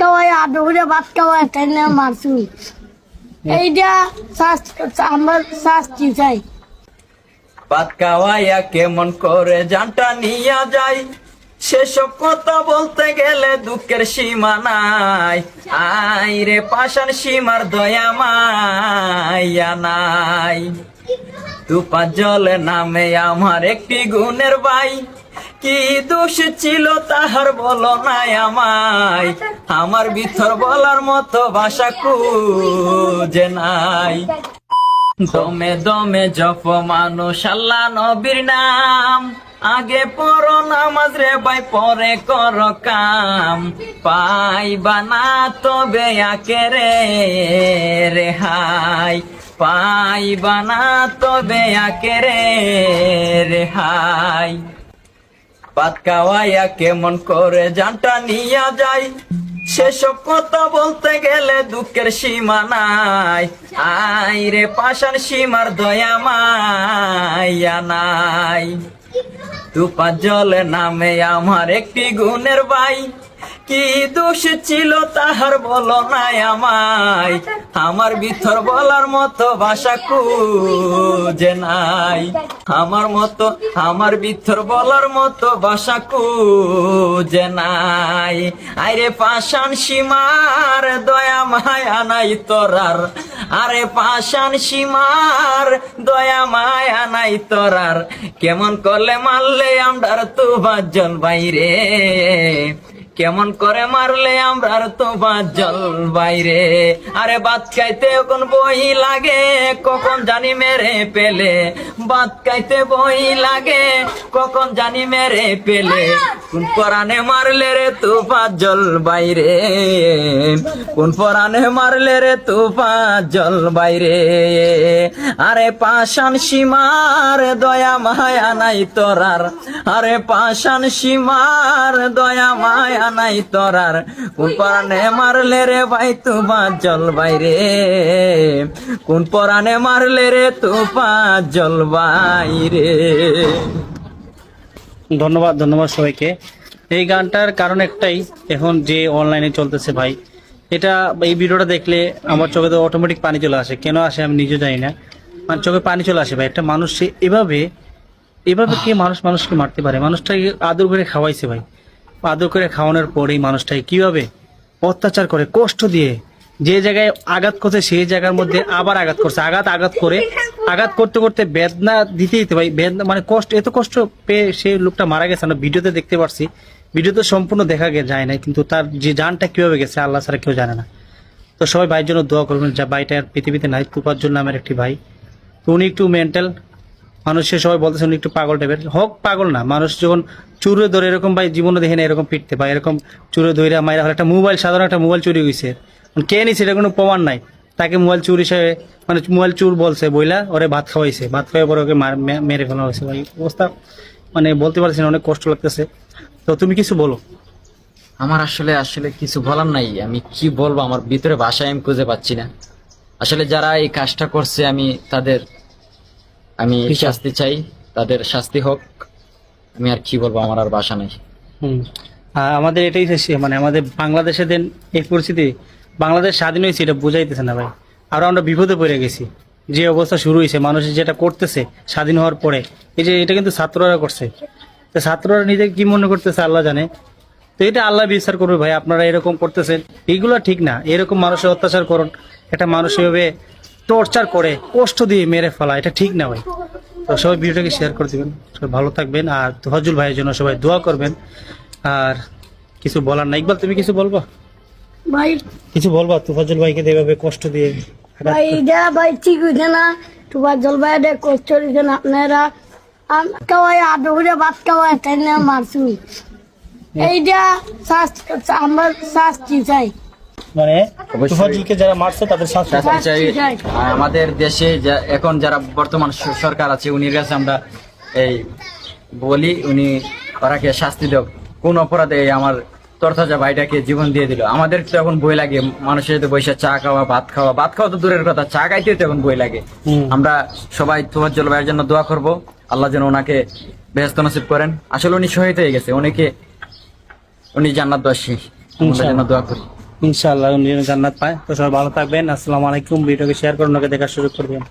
খাওয়াই, আদো করে ভাত খাওয়াই, তাই না, মারছু? এইটা আমার শাস্তি চাই। ভাত খাওয়াইয়া কেমন করে জানটা নিয়া যায়? সেসব কথা বলতে গেলে দুঃখের সীমা নাই। আই রে পাশান সীমার দয়া মাইয়া নাই। তুপা জলে নামে আমার একটি গুণের ভাই কি দোষ ছিল তাহার বলো নাই আমায়। আমার ভিতর বলার মতো ভাষা যে নাই। দমে দমে জপ মানুষ আল্লাহ নবীর নাম। আগে পর নামাজ রে ভাই, পরে কর কাম। পাইবা না তবে আকে রে রেহাই পাইবা না তবে আকে রে রেহাই। খাওয়াইয়া কেমন করে জানটা নিয়া যায় সেসব কথা বলতে গেলে দুঃখের সীমা নাই। আই রে পাশার সীমার দয়া মাইয়া নাই। তুপা জলে নামে আমার একটি গুণের ভাই কি দোষ ছিল তাহার বলো নাই আমায়। আমার ভিতর বলার মতো ভাষা খুঁজে নাই। আমার মতো, আমার ভিতর বলার মতো ভাষা খুঁজে নাই। আরে পাষাণ সীমার দয়া মায়া নাই তোরার। আরে পাষাণ সীমার দয়া মায়া নাই তোরার। কেমন করলে মারলে আমরার তো বাজন বাইরে কেমন করে মারলে আমরা তো জল বাইরে? আরে বাত খাইতে কোন বই লাগে? কখন জানি মেরে পেলে। বাত খাইতে বই লাগে, কখন জানি মেরে পেলে। কোন পরানে মারলে রে তু জল বাইরে? কোন পরানে মারলে রে তু জল বাইরে? আরে পাশান সীমার দয়া মায়া নাই তোরার। আরে পাশান সীমার দয়া মায়া নাই তোরার। কোন পরানে মারলে রে ভাই তু জল বাইরে? কোন পরানে মারলে রে তু জল বাইরে? ধন্যবাদ ধন্যবাদ সবাইকে। এই গানটার কারণ একটাই, এখন যে অনলাইনে চলতেছে ভাই, এটা এই ভিডিওটা দেখলে আমার চোখে তো অটোমেটিক পানি চলে আসে। কেন আসে আমি নিজে জানি না। মানে চোখে পানি চলে আসে ভাই, একটা মানুষ এভাবে এভাবে কে মানুষ মানুষকে মারতে পারে? মানুষটাকে আদর করে খাওয়াইছে ভাই। আদর করে খাওয়ানোর পরেই মানুষটাকে কীভাবে অত্যাচার করে, কষ্ট দিয়ে, যে জায়গায় আঘাত করছে, সেই জায়গার মধ্যে আবার আঘাত করছে। আঘাত আঘাত করে আঘাত করতে করতে বেদনা দিতে দিতে ভাই, বেদনা মানে কষ্ট, এত কষ্ট পেয়ে সেই লোকটা মারা গেছে। আমরা ভিডিওতে দেখতে পারছি, ভিডিওতে সম্পূর্ণ দেখা যায় না কিন্তু তার যে জানটা কীভাবে গেছে আল্লাহ ছাড়া কেউ জানে না। তো সবাই ভাইয়ের জন্য দোয়া করবেন, যা ভাইটা আর পৃথিবীতে নাই তুপার নামের একটি ভাই। তো উনি একটু মেন্টাল মানুষের সবাই বলতেছে উনি একটু পাগল টাইপের হোক, পাগল না, মানুষ যখন চুরে ধরে, এরকম ভাই জীবনে দেখে না, এরকম পিটতে বা এরকম চুরে ধরে মাইরা হলে একটা মোবাইল, সাধারণ একটা মোবাইল চুরি হয়েছে কে নিছে এটা কোনো প্রমাণ নাই। তাকে মোবাইল চুর হিসেবে মানে মোবাইল চুর বলছে বইলা ওরে ভাত খাওয়াইছে। ভাত খাওয়াই পরে ওকে মেরে ফেলা হয়েছে। ভাই অবস্থা মানে বলতে পারছি না অনেক কষ্ট লাগতেছে। তো তুমি কিছু বলো। আমার আসলে আসলে কিছু বলার নাই। আমি কি বলব আমার ভিতরে ভাষায় আমি খুঁজে পাচ্ছি না। আসলে যারা এই কাজটা করছে আমি তাদের আমি শাস্তি চাই তাদের শাস্তি হোক। আমি আর কি বলব আমার আর ভাষা নাই। হুম। আমাদের এটাই মানে আমাদের বাংলাদেশের দিন এই পরিস্থিতি বাংলাদেশ স্বাধীন হয়েছে, এটা বুঝাইতেছে না ভাই। আরও আমরা বিপদে পড়ে গেছি। যে অবস্থা শুরু হয়েছে, মানুষ যেটা করতেছে স্বাধীন হওয়ার পরে, এই যে এটা কিন্তু ছাত্ররা করছে। তো ছাত্ররা নিজেকে কি মনে করতেছে আল্লাহ জানে। তো এটা আল্লাহ বিচার করবে ভাই, আপনারা এরকম করতেছেন। এইগুলো ঠিক না, এরকম মানুষের অত্যাচার করুন। একটা মানুষ এভাবে টর্চার করে, কষ্ট দিয়ে মেরে ফেলা, এটা ঠিক না ভাই। তো সবাই ভিডিওটাকে শেয়ার করে দিবেন। সবাই ভালো থাকবেন, আর তোহাজুল ভাইয়ের জন্য সবাই দোয়া করবেন। আর কিছু বলার না ইকবাল, তুমি কিছু বলব? ভাই কিছু বলবা? তুফাজুল ভাইকে এভাবে কষ্ট দিয়ে ভাই এটা ভাই ঠিক হইছে না। তোমার জলবায়ু এটা কষ্ট হইছে না আপনারা। আম খাওয়াই আদো করে ভাত খাওয়াই তাই না মারছু এইটা শাস্তি আমার শাস্তি চাই। মানে তুফাজুলকে যারা মারছে তাদের শাস্তি চাই। চাই। আর আমাদের দেশে যা- এখন যারা বর্তমান সরকার আছে উনির কাছে আমরা এই বলি উনি ওরাকে শাস্তি দেব কোন অপরাধে এই আমার তরতাজা ভাইটাকে জীবন দিয়ে দিল। আমাদের তো এখন বই লাগে মানুষের তো বসে চা খাওয়া ভাত খাওয়া। ভাত খাওয়া তো দূরের কথা চা খাইতেও তো এখন বই লাগে। আমরা সবাই তোয়াজ্জল ভাইয়ের জন্য দোয়া করব। আল্লাহ যেন ওনাকে বেহস্ত নসিব করেন। আসলে উনি শহীদ হয়ে গেছে অনেকে উনি জান্নাত আমাদের জন্য দোয়া করি। ইনশাআল্লাহ উনি জান্নাত পায়। তো সবাই ভালো থাকবেন। আসসালামু আলাইকুম। ভিডিওকে শেয়ার করুন ওকে দেখার সুযোগ করে দিন।